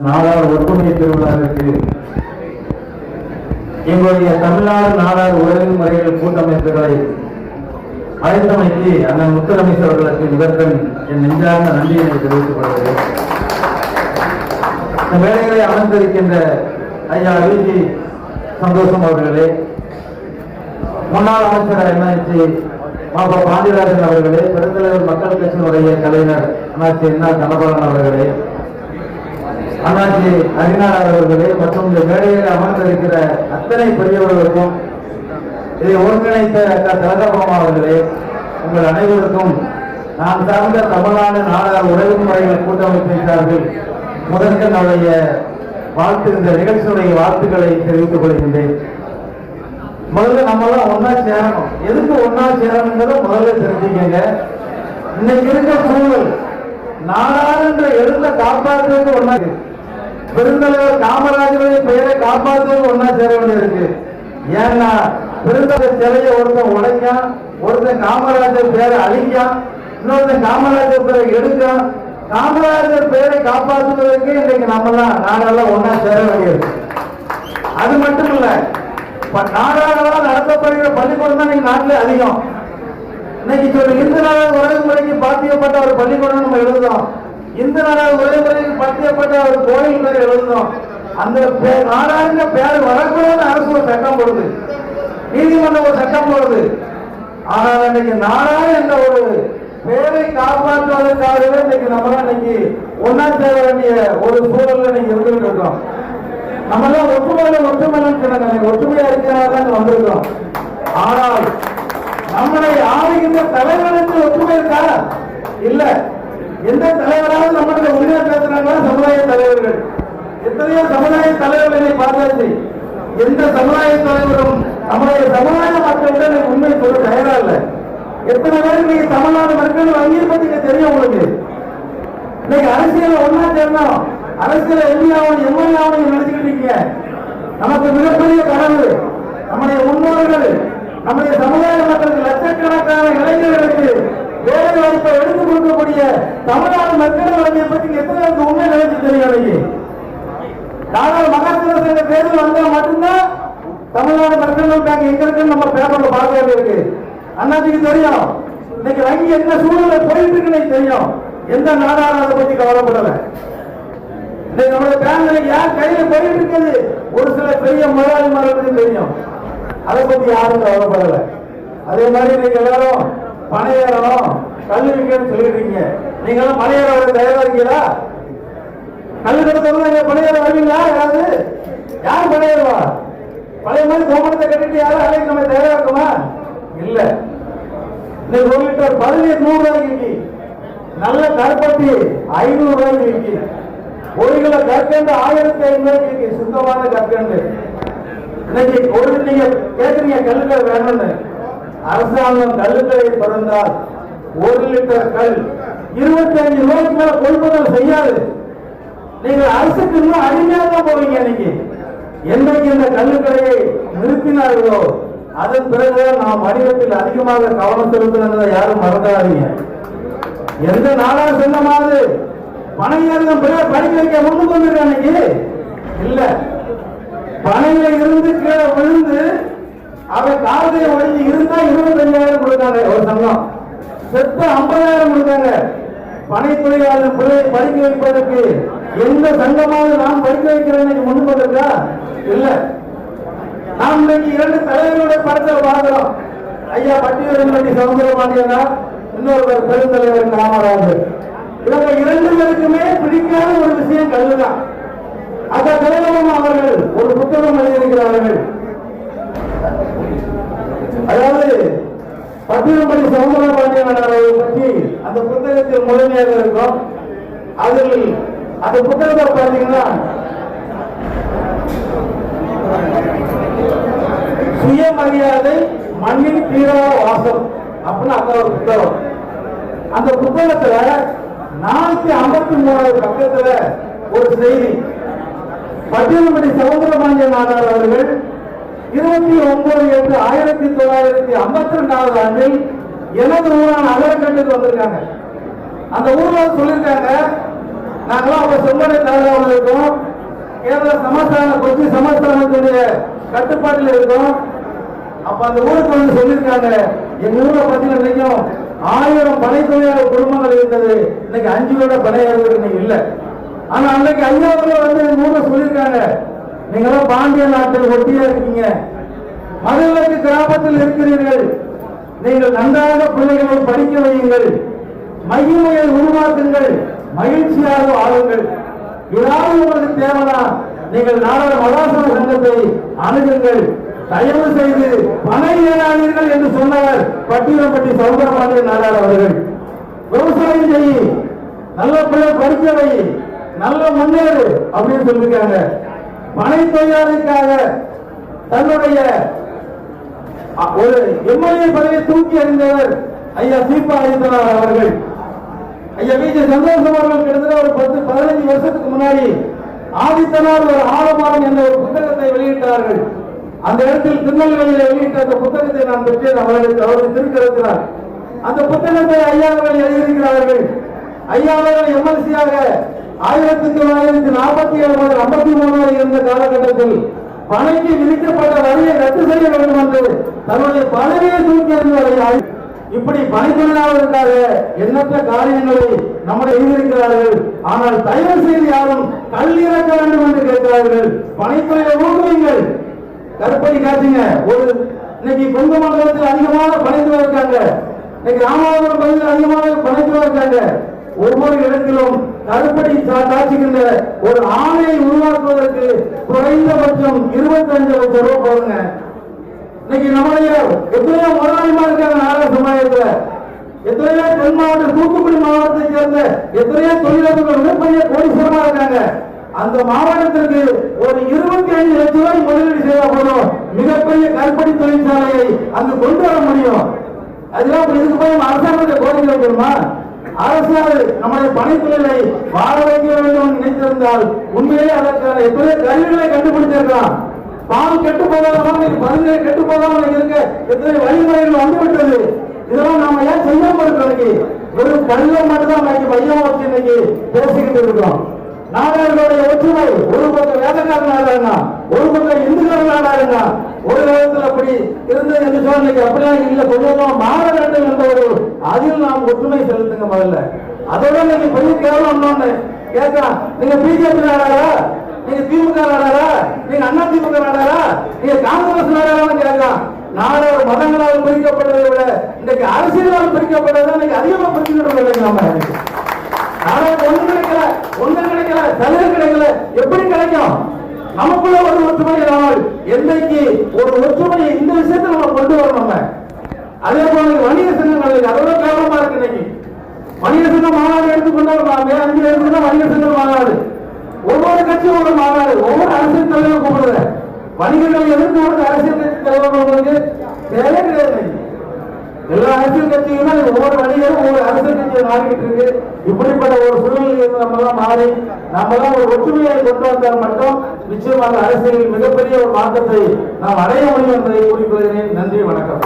நாடார் ஒற்றுமை திருவிழாவிற்கு எங்களுடைய தமிழ்நாடு நாடார் உறவு முறைகள் கூட்டமைப்புகளை அழைத்தமைக்கு அண்ணன் முத்துரமேஷ் அவர்களுக்கு நிவர்த்தன் என் நெஞ்சார்ந்த நன்றியை தெரிவித்துக் கொள்கிறேன். இந்த வேலைகளை அமர்ந்திருக்கின்ற ஐயா விஜி சந்தோஷம் அவர்களே முன்னாள் அமைச்சர் என்னாச்சு மாபா பாண்டியராஜன் அவர்களே பெருந்தலைவர் மக்கள் கட்சியினுடைய தலைவர் அண்ணாச்சி என்னா கனபாலன் அவர்களே அண்ணாச்சி அறிஞர் அவர்களே மற்றும் இந்த மேடையில் அமர்ந்திருக்கிற அத்தனை பெரியவர்களுக்கும் இதை ஒருங்கிணைத்த அக்கா திலகபாமா அவர்களே உங்கள் அனைவருக்கும் நான் சார்ந்த தமிழ்நாடு நாடார் உறவு முறைகள் கூட்டமைப்பின் சார்பில் முதற்க நம்முடைய வாழ்த்து இந்த நிகழ்ச்சியுடைய வாழ்த்துக்களை தெரிவித்துக் கொள்கின்றேன். முதல்ல நம்ம எல்லாம் ஒன்னா சேரணும். எதுக்கு ஒன்னா சேரணுங்கிறத முதல்ல தெரிஞ்சுக்கங்க. இன்னைக்கு இருக்க சூழல் நாடாளுன்ற எழுந்த காப்பாற்றுறது ஒன்னா பெருந்தலைவர் காமராஜருடைய பெயரை காப்பாற்றுறது ஒன்னா சேர வேண்டியிருக்கு. ஏன்னா பெருந்தலைவர் சிலையை ஒருத்தன் உடைக்கான் ஒருத்தன் காமராஜர் பெயரை அழிக்கான் இன்னொருத்தன் காமராஜர் பெயரை எடுக்கான். காமராஜர் பெயரை காப்பாற்றுவதற்கு இன்னைக்கு நம்மலாம் நாடெல்லாம் ஒன்னா சேர வேண்டியிருக்கு. அது மட்டும் இல்ல நாடாளவா நடத்தப்படுகிற பள்ளிக்கூடம் தான் இன்னைக்கு நாட்டிலே அதிகம். இன்னைக்கு சொல்லி இந்து நாடாள உறவு முறைக்கு பாத்தியப்பட்ட ஒரு பள்ளிக்கூடம் நம்ம எழுதுறோம். இந்து நாடாள உறவு முறைக்கு பாத்தியப்பட்ட பேர் எழுதணும். அந்த நாடாளுங்க பேர் வரக்கூடாது அரசு ஒரு சட்டம் போடுது. நீதிமன்றம் ஒரு சட்டம் போடுது. ஆனால் இன்னைக்கு நாடாளு என்ற ஒரு பேரை காப்பாற்றுவதற்காகவே இன்னைக்கு நம்ம இன்னைக்கு ஒன்னா சேர வேண்டிய ஒரு சூழல்ல இன்னைக்கு இருந்துட்டு இருக்கோம். நம்ம தான் ஒற்றுமையில ஒற்றுமை சொன்னாங்க ஒற்றுமையா இருக்கிறாங்க வந்திருக்கோம் ஆனால் நம்மளை ஆளுகின்ற தலைவருக்கு ஒற்றுமை இருக்கா? இல்ல. எந்த தலைவராவது நம்மளுடைய உரிமை பேசுறாங்களா? சமுதாய தலைவர்கள். எத்தனையோ சமுதாய தலைவர்களை பார்த்தாச்சு. எந்த சமுதாய தலைவரும் நம்முடைய சமுதாய மக்களிடம் உண்மை சொல்ல தயாரா இல்லை. எத்தனை பேர் நீங்க தமிழ்நாடு மக்கள் வங்கியை தெரியும் உங்களுக்கு. இன்னைக்கு அரசியல் ஒன்னா சேரணும் அரசியல் எம்பியாவும் எம்எல்ஏவும் எம்எல்ஏ நினைச்சுக்கிட்டு இருக்கீங்க. நமக்கு மிகப்பெரிய கனவு. நம்முடைய முன்னோர்கள் நம்முடைய சமுதாய மக்களுக்கு லட்சக்கணக்கான இளைஞர்களுக்கு வேலை வாய்ப்பை எடுத்து கொடுக்கக்கூடிய தமிழ்நாடு மக்கள் வழங்கிய பத்தி எத்தனை உண்மை நினைச்சு தெரியும் இன்னைக்கு? நாங்கள் மகாத்மா தேர்தல் வந்தா மட்டும்தான் தமிழ்நாடு பிரச்சனை பேங்க் எங்க இருக்குன்னு நம்ம பேப்பர்ல பார்க்க வேண்டியிருக்கு. அண்ணாச்சிக்கு தெரியும். இன்னைக்கு வங்கி என்ன சூழ்நிலை போயிட்டு இருக்குன்னு தெரியும். எந்த நாடாளும் அதை பத்தி கவலைப்படல. இன்னைக்கு நம்மளுடைய பேங்க்ல யார் கையில போயிட்டு இருக்குது ஒரு சில பெரிய முதலாளிமார்களுக்கு தெரியும். அதை பத்தி யாரும் கவலைப்படல. அதே மாதிரி நீங்க எல்லாரும் பணையேறணும் கல்வி சொல்லிடுறீங்க சொல்லிட்டு இருக்கீங்க நீங்க எல்லாம் தயாரா இருக்கீங்களா? கல்வி கடத்தல பணியாளர் பணம் ஏற வருவீங்களா யாராவது யார்? பணம் பழைய மாதிரி கோமணத்தை கட்டிட்டு யாரும் அலைக்கு நம்ம தயாரா இருக்குமா? இல்ல. இன்னைக்கு ஒரு லிட்டர் பதினேழு நூறு ரூபாய்க்கு நல்ல கற்பட்டி ஐநூறு ரூபாய்க்கு இருக்கு. ஒரு கிலோ கற்கண்டு ஆயிரத்தி ஐநூறு இருக்கு. சுத்தமான கற்கண்டு. இன்னைக்கு ஒரு நீங்க கேட்குறீங்க கல்லுக்கடை வேணும்னு. அரசாங்கம் கல்லுக்கடை திறந்தால் ஒரு லிட்டர் கல் இருபத்தி அஞ்சு ரூபாய்க்கு மேல கொள்முதல் செய்யாது. நீங்க அரசுக்கு இன்னும் அடிமையா தான் போவீங்க இன்னைக்கு. என்னைக்கு இந்த கல்லுக்கடையை நிறுத்தினார்களோ அதன் பிறகுதான் நாம் வணிகத்தில் அதிகமாக கவனம் செலுத்தினதை யாரும் மறந்துடாதீங்க எந்த நாடா சொன்னமாவது பணையாளர்கள் பிறகு படிக்க வைக்க முன்னுக்கு வந்திருக்க அன்னைக்கு இல்ல. பனையில இருந்து கீழே விழுந்து அவன் காலத்தை ஒழிஞ்சு இருந்தா இருபத்தஞ்சாயிரம் கொடுத்தாங்க ஒரு சங்கம். செத்த ஐம்பதாயிரம் கொடுத்தாங்க. பனை தொழிலாளர் பிள்ளையை படிக்க வைப்பதற்கு எந்த சங்கமாவது நாம் படிக்க வைக்கிறேன் முன்னுக்கு வந்திருக்கா இல்ல. நாம் இன்னைக்கு இரண்டு தலைவர்களுடைய படத்தை பார்க்கிறோம். ஐயா பட்டியலின்பட்டி சவுந்தரபாண்டியனா இன்னொருவர் பெருந்தலைவர் காமராஜர். இவங்க இரண்டு பேருக்குமே பிடிக்காத ஒரு விஷயம் கல்லுதான். அந்த தலைவரும் அவர்கள். ஒரு புத்தகம் எழுதியிருக்கிறார்கள். அதாவது பட்டியல்படி சவுந்தரபாண்டியன் அவர்களை பற்றி அந்த புத்தகத்தில் முழுமையாக இருக்கும். அதில் அந்த புத்தகத்தை பார்த்தீங்கன்னா சுயமரியாதை மண்ணின் தீரா வாசம் அப்படின்னு அந்த ஒரு புத்தகம். அந்த புத்தகத்துல நானூத்தி ஐம்பத்தி மூணாவது பக்கத்துல ஒரு செய்தி. பட்டியல்படி சவுந்தரபாண்டிய நாடார் அவர்கள் இருபத்தி ஒன்பது எட்டு ஆயிரத்தி தொள்ளாயிரத்தி ஐம்பத்தி ரெண்டாவது ஆண்டில் எனது ஊரான அகரக்கட்டுக்கு வந்திருக்காங்க. அந்த ஊர்ல சொல்லியிருக்காங்க நாங்களாம் அப்ப செம்மனை தாழ்வாவில் இருக்கோம். கேரள சமஸ்தான கொச்சி சமஸ்தானத்துடைய கட்டுப்பாட்டில் இருக்கோம். அப்ப அந்த ஊருக்கு வந்து சொல்லியிருக்காங்க. எங்க ஊரை பார்த்தீங்கன்னா இன்னைக்கும் ஆயிரம் பனை தொழிலாளர் குடும்பங்கள் இருந்தது. இன்னைக்கு அஞ்சு விட பனையாளர்கள் இன்னைக்கு இல்ல. ஆனா அன்னைக்கு ஐயாவில் வந்து எங்க ஊர்ல சொல்லியிருக்காங்க. நீங்களாம் பாண்டிய நாட்டில் ஒட்டியா இருக்கீங்க. மதுவிலக்கு கிராமத்தில் இருக்கிறீர்கள். நீங்கள் நன்றாக பிள்ளைகளை படிக்க வையுங்கள். மகிமையை உருவாக்குங்கள். மகிழ்ச்சியாக வாழுங்கள். ஏதாவது உங்களுக்கு தேவைனா நீங்கள் நாளை மதாசன சங்கத்தை அணுகுங்கள். தயவு செய்து பண ஏறாதீர்கள் என்று சொன்னவர் பட்டியலப்பட்டி சௌந்தரபாண்டிய நாடார் அவர்கள். விவசாயம் செய் நல்ல பிள்ளை படிக்க நல்ல முன்னேறு அப்படின்னு சொல்லியிருக்காங்க பனை தொழிலாளிக்காக தன்னுடைய ஒரு எம்எல்ஏ பதவியை தூக்கி அறிந்தவர் ஐயா சீபா ஆதித்தனார் அவர்கள். ஐயா வி சந்தோஷம் அவர்கள் கிட்டத்தட்ட ஒரு பத்து பதினஞ்சு வருஷத்துக்கு முன்னாடி ஆதித்தனார் ஒரு ஆழமானம் என்ற ஒரு புத்தகத்தை வெளியிட்டார்கள். அந்த இடத்தில் திருநெல்வேலியில் வெளியிட்ட அந்த புத்தகத்தை நான் பெற்றேன். அவர்களுக்கு அவர்கள் திருக்கிறார் அந்த புத்தகத்தை ஐயா அவர்கள் எழுதியிருக்கிறார்கள். ஐயா அவர்கள் எம்எல்சியாக ஆயிரத்தி தொள்ளாயிரத்தி நாற்பத்தி ஏழு முதல் ஐம்பத்தி மூணு இருந்த காலகட்டத்தில் பணிக்கு விதிக்கப்பட்ட வரியை ரத்து செய்ய வேண்டும் என்று தன்னுடைய பதவியை தூக்கி எறிந்தவர்கள் இப்படி பணித்தொழிலாளர்களுக்காக எண்ணற்ற காரியங்களை நம்முடைய எழுதியிருக்கிறார்கள். ஆனால் தயவு செய்து யாரும் கல் இறக்க வேண்டும் என்று கேட்கிறார்கள். பணித்துறையை ஊக்குவீங்கள் கற்பனை காட்டுங்க. ஒரு இன்னைக்கு கொங்கு மண்டலத்தில் அதிகமான பணித்துறை இருக்காங்க. இன்னைக்கு ராமநாதபுரம் பகுதியில் அதிகமான பணித்துறை இருக்காங்க. ஒவ்வொரு இடத்திலும் கருப்படி கா- காட்சிக்கின்ற ஒரு ஆணையை உருவாக்குவதற்கு குறைந்தபட்சம் இருபத்தஞ்சு லட்சம் ரூபாய் போடுங்க இன்னைக்கு நம்முடைய எத்தனையோ முதலாளிமா இருக்காங்க நாடக சமுதாயத்துல எத்தனையோ தென் மாவட்டம் தூத்துக்குடி மாவட்டத்தை சேர்ந்த எத்தனையோ தொழிலாளர்கள் மிகப்பெரிய கோடீஸ்வரமா இருக்காங்க. அந்த மாவட்டத்திற்கு ஒரு இருபத்தி ஐந்து லட்சம் ரூபாய் முதலீடு செய்ய போதும். மிகப்பெரிய கற்படி தொழிற்சாலையை அங்கு கொண்டு வர முடியும். அதெல்லாம் இப்ப இதுக்கு போய் அரசாங்கத்தை கோரிக்கை வைக்கணுமா? அரசால் நம்முடைய பணித்தொழிலை வாழ வைக்க வேண்டும் நினைத்திருந்தால் உண்மையிலே அதற்கான எத்தனையோ கருவிகளை கண்டுபிடிச்சிருக்கலாம் பால் கெட்டு போகாம இன்னைக்கு கெட்டு போகாம இருக்க எத்தனை வழிமுறைகள் வந்து விட்டது இதெல்லாம் நாம ஏன் செய்யாம இருக்கோம் வெறும் பள்ளம் மட்டும்தான் இன்னைக்கு மையம் வச்சு இன்னைக்கு பேசிக்கிட்டு இருக்கோம். நாடாளுடைய ஒற்றுமை ஒரு பக்கம் வேதக்கார நாடாருங்க ஒரு பக்கம் இந்துக்கள் நாடாருங்க ஒரு காலத்தில் அப்படி இருந்தது என்று சொன்ன இன்னைக்கு அப்படிலாம் இல்ல. கொஞ்சம் மாற வேண்டும் என்ற ஒரு அதில் நாம் ஒற்றுமை செலுத்துங்க முதல்ல. அதோட நீங்க பெரிய கேவலம் கேட்கலாம். நீங்க பிஜேபி நாடாரா நீங்க திமுக நாடாரா? நீங்க அண்ணா திமுக நாடாரா? நீங்க காங்கிரஸ் நாடாரான்னு கேட்கலாம். நாடார் மதங்களால் பிரிக்கப்பட்டதை விட இன்னைக்கு அரசியலால் பிரிக்கப்பட்டதை இன்னைக்கு அதிகமா பிரிச்சுக்கிட்டு இல்லைங்க நம்ம ஆனா ஒண்ணு கிடைக்கல ஒண்ணு கிடைக்கல சலுகை கிடைக்கல. எப்படி கிடைக்கும்? நமக்குள்ள ஒரு ஒற்றுமை இல்லாமல் என்னைக்கு ஒரு ஒற்றுமையை இந்த விஷயத்தை நம்ம கொண்டு வரணும் நம்ம அதே போல வணிக சங்கங்கள் அதோட கேவலமா இருக்கு இன்னைக்கு. வணிக சங்க மாநாடு எடுத்துக்கொண்டால் மே அஞ்சு எடுத்துக்கொண்டா வணிக சங்க மாநாடு. ஒவ்வொரு கட்சியும் ஒரு மாநாடு ஒவ்வொரு அரசியல் தலைவரும் கூப்பிடுற வணிகர்கள் எதிர்த்து ஒரு அரசியல் கட்சி தலைவர் உங்களுக்கு தேவை கிடையாது. எல்லா அரசியல் கட்சிகளுமே ஒவ்வொரு வணிகரும் ஒவ்வொரு அரசியல் கட்சியை மாறிக்கிட்டு இருக்கு. இப்படிப்பட்ட ஒரு சூழ்நிலையில் நம்ம எல்லாம் மாறி நம்ம எல்லாம் ஒரு ஒற்றுமையை கொண்டு வந்தால் மட்டும் நிச்சயமாக அரசியலில் மிகப்பெரிய ஒரு மாற்றத்தை நாம் அடைய முடியும் என்பதை குறிப்பிடுகிறேன் நன்றி வணக்கம்.